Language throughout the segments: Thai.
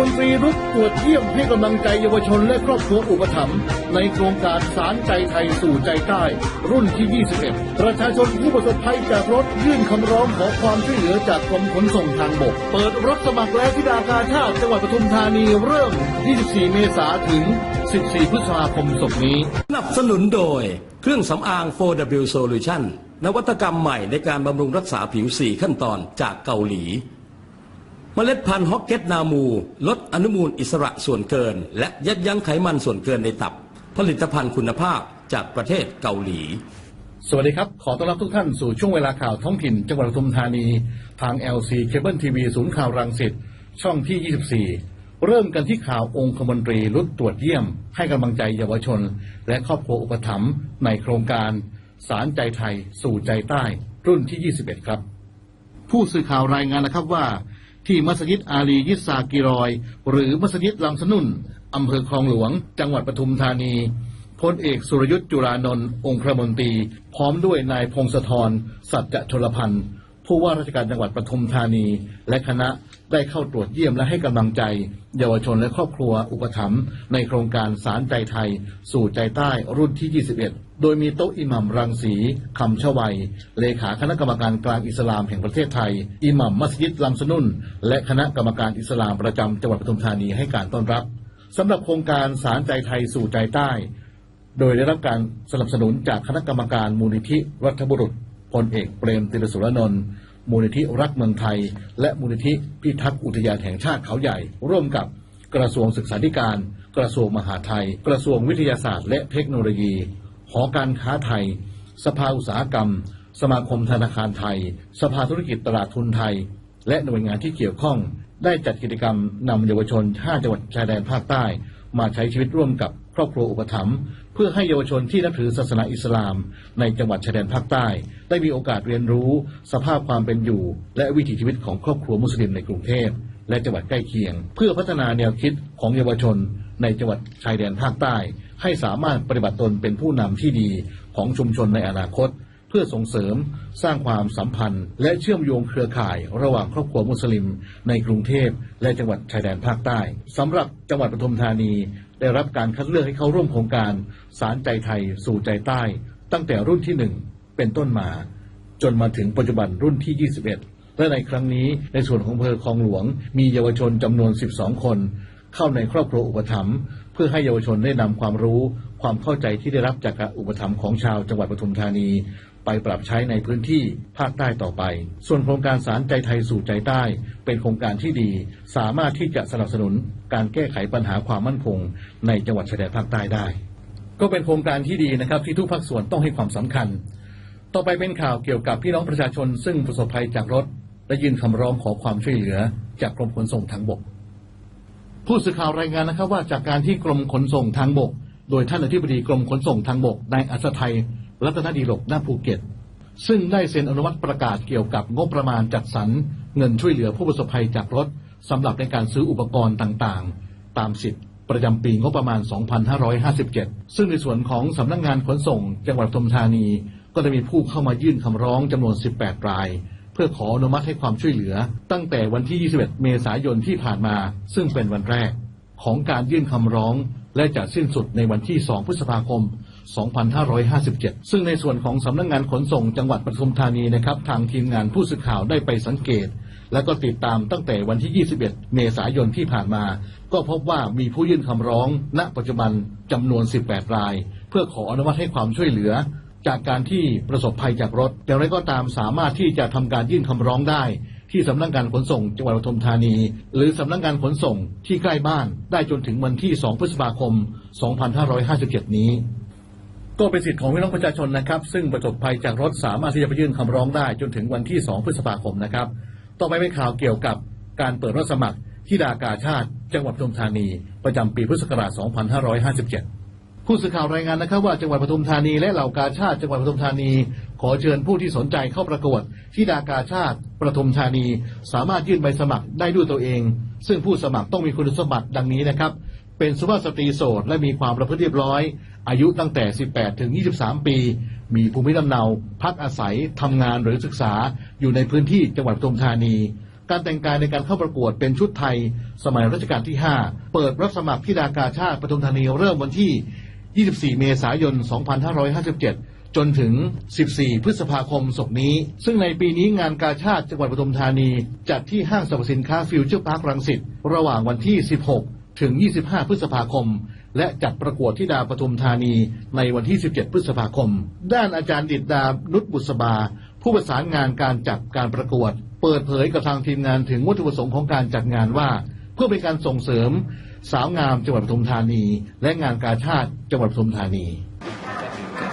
คมนตรีรุกตรวจเยี่ยมให้กำลังใจเยาวชนและครอบครัวอุปถัมภ์ในโครงการสารใจไทยสู่ใจใต้ รุ่นที่ 21 ประชาชนผู้ประสบภัยจากรถยื่นคำร้องขอความช่วยเหลือจากกรมขนส่งทางบก เปิดรับสมัครแล้วที่ดากาชาติจังหวัดปทุมธานีเริ่ม 24 เมษายนถึง 14 พฤษภาคมศกนี้สนับสนุนโดยเครื่องสำอาง 4W Solution นวัตกรรมใหม่ในการบำรุงรักษาผิว 4 ขั้นตอนจากเกาหลี เมล็ดพันธุ์ฮอกเก็ตนามู ลดอนุมูลอิสระส่วนเกิน และยับยั้งไขมันส่วนเกินในตับ ผลิตภัณฑ์คุณภาพจากประเทศเกาหลี สวัสดีครับ ขอต้อนรับทุกท่านสู่ช่วงเวลาข่าวท้องถิ่นจังหวัดปทุมธานี ทาง LC Cable TV ศูนย์ข่าวรังสิตช่องที่ 24 เริ่มกันที่ข่าวองคมนตรีรุดตรวจเยี่ยม ให้กำลังใจเยาวชน และครอบครัวอุปถัมภ์ในโครงการสารใจไทย สู่ใจใต้ รุ่นที่ 21 ครับ ผู้สื่อข่าวรายงานนะครับว่า ที่มัสยิดอาลียิสากิรอย หรือมัสยิดลำสนุนอำเภอคลองหลวง จังหวัดปทุมธานีพลเอกสุรยุทธ์จุลานนท์องครมนตรี พร้อมด้วยนายพงศธรสัจจชลพันธ์ผู้ว่าราชการจังหวัดปทุมธานี และคณะ ได้เข้าตรวจเยี่ยมและให้กำลังใจ เยาวชนและครอบครัวอุปถัมภ์ในโครงการสารใจไทย สู่ใจใต้รุ่นที่ 21 โดยมีโต๊ะอิหมัมรังสีคำชวัย เลขาคณะกรรมการกลางอิสลามแห่งประเทศไทย อิหมัมมัสยิดลำสนุนและคณะกรรมการอิสลามประจำจังหวัดปทุมธานีให้การต้อนรับสำหรับโครงการสารใจไทยสู่ใจใต้ โดยได้รับการสนับสนุนจากคณะกรรมการมูลนิธิรัฐบุรุษพลเอกเปรมติรสุรนนท์ มูลนิธิรักเมืองไทย และมูลนิธิพิทักษ์อุทยานแห่งชาติเขาใหญ่ ร่วมกับกระทรวงศึกษาธิการ กระทรวงมหาดไทย กระทรวงวิทยาศาสตร์ และเทคโนโลยี หอการค้าไทย สภาอุตสาหกรรม สมาคมธนาคารไทย สภาธุรกิจตลาดทุนไทย และหน่วยงานที่เกี่ยวข้อง ได้จัดกิจกรรมนำเยาวชน 5 จังหวัดชายแดนภาคใต้ มาใช้ชีวิตร่วมกับ ครอบครัวอุปถัมภ์เพื่อให้เยาวชนที่นับถือศาสนาอิสลาม ในจังหวัดชายแดนภาคใต้ ได้มีโอกาสเรียนรู้ สภาพความเป็นอยู่ และวิถีชีวิตของครอบครัวมุสลิมในกรุงเทพและจังหวัดใกล้เคียง เพื่อพัฒนาแนวคิดของเยาวชน ในจังหวัดชายแดนภาคใต้ ให้สามารถปฏิบัติตนเป็นผู้นำที่ดีของชุมชนในอนาคต เพื่อส่งเสริม สร้างความสัมพันธ์ และเชื่อมโยงเครือข่าย ระหว่างครอบครัวมุสลิม ในกรุงเทพและจังหวัดชายแดนภาคใต้สำหรับจังหวัดปทุมธานี ได้รับการคัดเลือกให้เข้าร่วมโครงการสารใจไทยสู่ใจใต้ ตั้งแต่รุ่นที่หนึ่งเป็นต้นมา จนมาถึงปัจจุบันรุ่นที่ 21 และในครั้งนี้ในส่วนของอำเภอคลองหลวง มีเยาวชนจำนวน 12 คน เข้าในครอบครัวอุปถัมภ์เพื่อให้เยาวชนได้นำความรู้ ความเข้าใจที่ได้รับจากการอุปถัมภ์ของชาวจังหวัดปทุมธานี ไปปรับใช้ในพื้นที่ภาคใต้ต่อไป ส่วนโครงการสารใจไทยสู่ใจใต้ เป็นโครงการที่ดี สามารถที่จะสนับสนุนการแก้ไขปัญหาความมั่นคง ในจังหวัดชายแดนภาคใต้ได้ ก็เป็นโครงการที่ดีนะครับที่ทุกภาคส่วนต้องให้ความสำคัญ ต่อไปเป็นข่าวเกี่ยวกับพี่น้องประชาชน ซึ่งประสบภัยจากรถ และยื่นคำร้องขอความช่วยเหลือ จากกรมขนส่งทางบก ผู้สื่อข่าวรายงานนะครับว่าจากการที่กรมขนส่งทางบก โดยท่านอธิบดีกรมขนส่งทางบกนายอัศทัย รัตนดีหลกณภูเก็ต ซึ่งได้เซ็นอนุมัติประกาศเกี่ยวกับงบประมาณจัดสรรเงินช่วยเหลือผู้ประสบภัยจากรถสำหรับในการซื้ออุปกรณ์ต่างๆ ตามสิทธิ์ประจำปีงบประมาณ 2557 ซึ่งในส่วนของสำนักงงานขนส่ง จังหวัดปทุมธานี ก็ได้มีผู้เข้ามายื่นคำร้องจำนวน 18 ราย เพื่อขออนุมัติให้ความช่วยเหลือ ตั้งแต่วันที่ 21 เมษายนที่ผ่านมา ซึ่งเป็นวันแรก ของการยื่นคำร้อง และจะสิ้นสุดในวันที่ 2 พฤษภาคม 2557 ซึ่งในส่วนของสำนักงงานขนส่งจังหวัดปทุมธานีนะครับ ทางทีมงานผู้สื่อข่าวได้ไปสังเกต และก็ติดตามตั้งแต่วันที่ 21 เมษายนที่ผ่านมา ก็พบว่ามีผู้ยื่นคำร้อง ณ ปัจจุบันจำนวน 18 ราย เพื่อขออนุมัติให้ความช่วยเหลือ จากการที่ประสบภัยจากรถอย่างไรก็ตามสามารถที่จะทำการยื่นคำร้องได้ที่สำนักงานขนส่งจังหวัดปทุมธานี หรือสำนักงานขนส่งที่ใกล้บ้านได้จนถึงวันที่ 2 พฤษภาคม 2557 นี้ ก็เป็นสิทธิ์ของพี่น้องประชาชนนะครับ ซึ่งประสบภัยจากรถสามารถที่จะไปยื่นคำร้องได้จนถึงวันที่ 2 พฤษภาคมนะครับ ต่อไปเป็นข่าวเกี่ยวกับการเปิดรับสมัครที่ดากาชาติ จังหวัดปทุมธานี ประจำปีพุทธศักราช 2557 ผู้สื่อข่าวรายงานนะครับว่าจังหวัดปทุมธานีและเหล่ากาชาติจังหวัดปทุมธานี ขอเชิญผู้ที่สนใจเข้าประกวดที่ดากาชาติปทุมธานี สามารถยื่นใบสมัครได้ด้วยตัวเอง ซึ่งผู้สมัครต้องมีคุณสมบัติดังนี้นะครับเป็นสุภาพสตรีโสดและมีความประพฤติเรียบร้อย อายุตั้งแต่ 18 ถึง 23 ปี มีภูมิลำเนา พักอาศัยทำงานหรือศึกษาอยู่ในพื้นที่จังหวัดปทุมธานี การแต่งกายในการเข้าประกวดเป็นชุดไทย สมัยรัชกาลที่ 5 เปิดรับสมัครที่ดากาชาติปทุมธานีเริ่มวันที่ 24 เมษายน 2557จนถึง 14 พฤษภาคมศกนี้ ซึ่งในปีนี้งานกาชาติจังหวัดปทุมธานี จัดที่ห้างสรรพสินค้าฟิวเจอร์พาร์ครังสิต ระหว่างวันที่ 16 ถึง 25 พฤษภาคม และจัดประกวดที่ดาปทุมธานีในวันที่ 17 พฤษภาคม ด้านอาจารย์ดิดดา นุชบุษบา ผู้ประสานงานการจัดการประกวด เปิดเผยกับทางทีมงานถึงวัตถุประสงค์ของการจัดงานว่า เพื่อเป็นการส่งเสริม สาวงามจังหวัดปทุมธานี และงานกาชาติจังหวัดปทุมธานี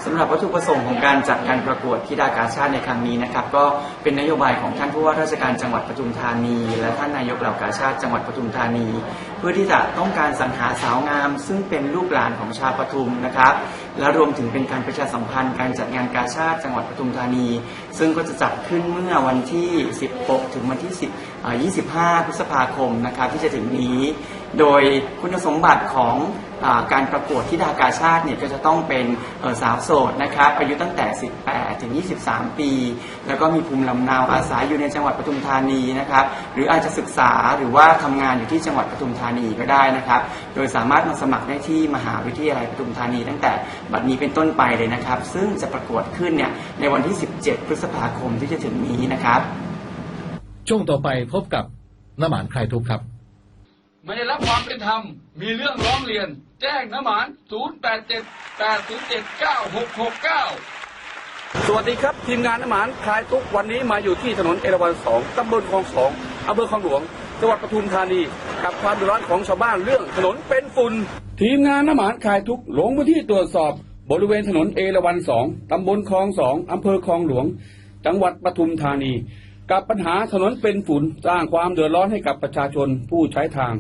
สำหรับวัตถุประสงค์ของการจัดการประกวดธิดากาชาติในครั้งนี้นะครับ ก็เป็นนโยบายของท่านผู้ว่าราชการจังหวัดปทุมธานี และท่านนายกเหล่ากาชาติจังหวัดปทุมธานี เพื่อที่จะต้องการสรรหาสาวงาม ซึ่งเป็นลูกหลานของชาวปทุมนะครับ และรวมถึงเป็นการประชาสัมพันธ์การจัดงานกาชาติจังหวัดปทุมธานี ซึ่งก็จะจัดขึ้นเมื่อวันที่ 16 ถึงวันที่ 10อ่า25 พฤษภาคมนะครับที่จะถึงนี้ โดยคุณสมบัติของ การประกวดที่ดากาชาติเนี่ยก็จะต้องเป็นสาวโสดนะครับอายุตั้งแต่ 18 ถึง 23 ปี แล้วก็มีภูมิลำเนาอาศัยอยู่ในจังหวัดปทุมธานีนะครับหรืออาจจะศึกษาหรือว่าทำงานอยู่ที่จังหวัดปทุมธานีก็ได้นะครับ โดยสามารถมาสมัครได้ที่มหาวิทยาลัยปทุมธานี ตั้งแต่บัดนี้เป็นต้นไปเลยนะครับ ซึ่งจะประกวดขึ้นเนี่ยในวันที่ 17 พฤษภาคมที่จะถึงนี้นะครับ ช่วงต่อไปพบกับน้ำหมานใครทุกครับ ไม่ได้รับความเป็นธรรม มีเรื่องร้องเรียน แจ้งน้ำหมาน 0878079669สวัสดีครับ ทีมงานน้ำหมานคลายทุกข์วันนี้มาอยู่ที่ถนนเอราวัณสองตำบลคลองสองอำเภอคลองหลวงจังหวัดปทุมธานี กับความเดือดร้อนของชาวบ้านเรื่องถนนเป็นฝุ่นทีมงานน้ำหมานคลายทุกข์ลงพื้นที่ตรวจสอบ บริเวณถนนเอราวัณสองตำบลคลองสองอำเภอคลองหลวง จังหวัดปทุมธานี กับปัญหาถนนเป็นฝุ่นสร้างความเดือดร้อนให้กับประชาชนผู้ใช้ทาง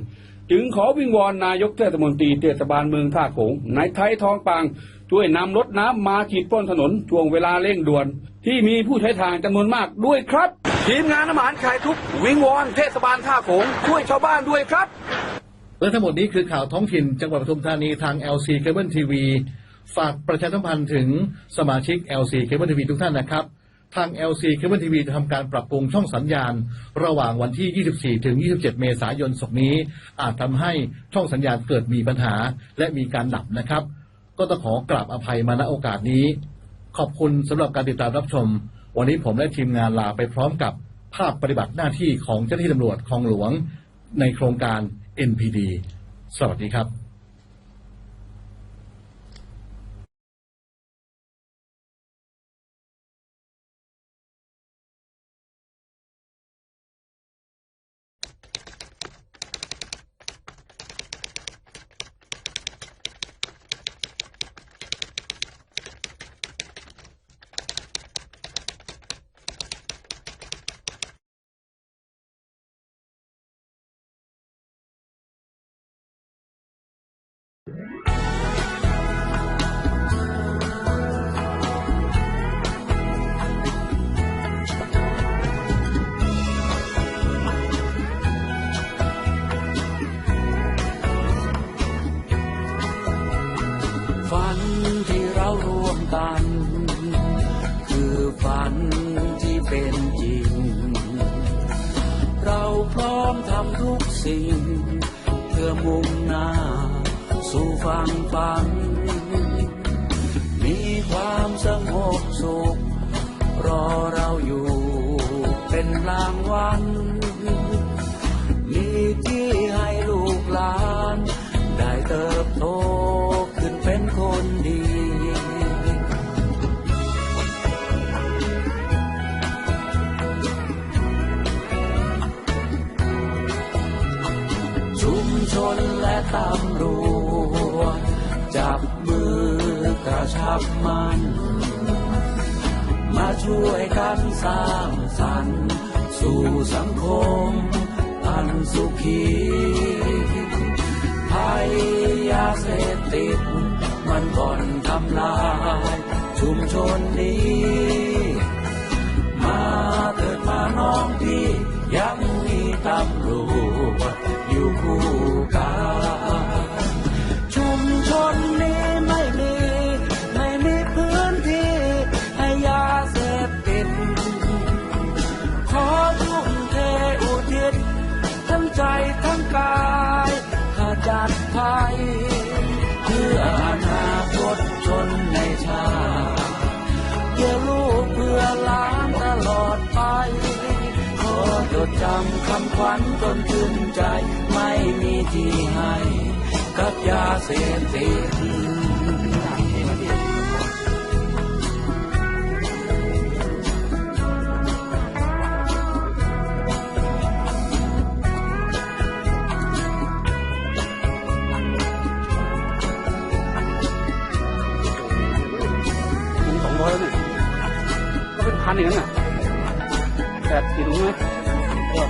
จึงขอวิงวอนนายกเทศมนตรีเทศบาลเมืองท่าโขงนายไทยทองปาง ช่วยนำรถน้ำมาฉีดพ่นถนนช่วงเวลาเร่งด่วน ที่มีผู้ใช้ทางจำนวนมากด้วยครับ ทีมงานอาหารขายทุก วิงวอนเทศบาลท่าโขงช่วยชาวบ้านด้วยครับและทั้งหมดนี้คือข่าวท้องถิ่นจังหวัดปทุมธานีทาง LC Cable TV ฝากประชาสัมพันธ์ถึงสมาชิก LC Cable TV ทุกท่านนะครับ ทาง LC Cable TV จะทำการปรับปรุงช่องสัญญาณ ระหว่างวันที่ 24 ถึง 27 เมษายนศกนี้ อาจทำให้ช่องสัญญาณเกิดมีปัญหา และมีการดับนะครับ ก็ต้องขอกราบอภัยมาณโอกาสนี้ ขอบคุณสำหรับการติดตามรับชม วันนี้ผมและทีมงานลาไปพร้อมกับภาพปฏิบัติหน้าที่ของเจ้าหน้าที่ตำรวจคลองหลวง ในโครงการ NPD สวัสดีครับ ทิ้งเพื่อมุ่งหน้า สู่ฝันฝัน มีความสงบสุข รอเราอยู่เป็นรางวัลมีที่ให้ลูกหลาน ตำรวจจับมือกระชับมัน มาช่วยกันสร้างสรรค์สู่สังคมอันสุขีภัยยาเสพติด มันก่อนทำลายชุมชนนี้มาเถิดมาน้องพี่ยังมีตำรวจอยู่คู่ ดจำคำขวัญจนชื่นใจ ไม่มีที่ให้ กับยาเสพติดถุงสองร้อยแล้วเนี่ยก็เป็นพันอย่างนั้นน่ะแต่กี่ถุงไหม ก็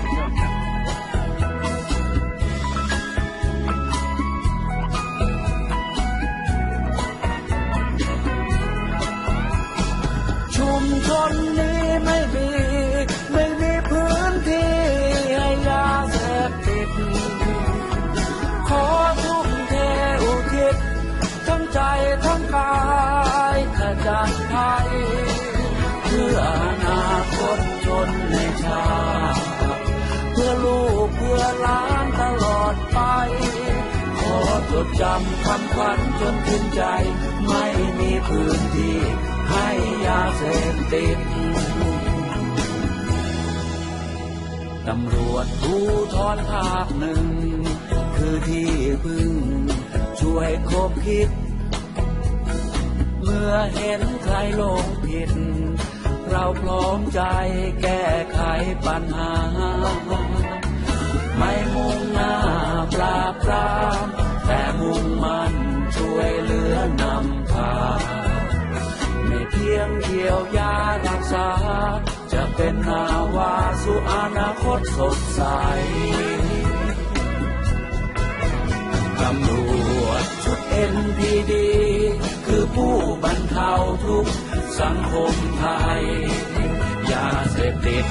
ชุม จดจำคำขวัญจนถึงใจ ไม่มีพื้นที่ให้ยาเสพติดตำรวจภูทรภาคหนึ่ง คือที่พึ่ง ช่วยคบคิด เมื่อเห็นใครลงผิด เราพร้อมใจแก้ไขปัญหา ไม่มุ่งหน้าปราบปราม แต่มุ่งมันช่วยเหลือนำพาไม่เพียงเยียวยารักษา จะเป็นนาวาสู่อนาคตสดใสตำรวจชุดเอ็นพีดีคือผู้บรรเทาทุกสังคมไทย ยาเสพติด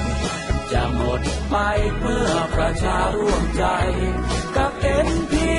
จะหมดไปเมื่อประชาร่วมใจกับเอ็นพี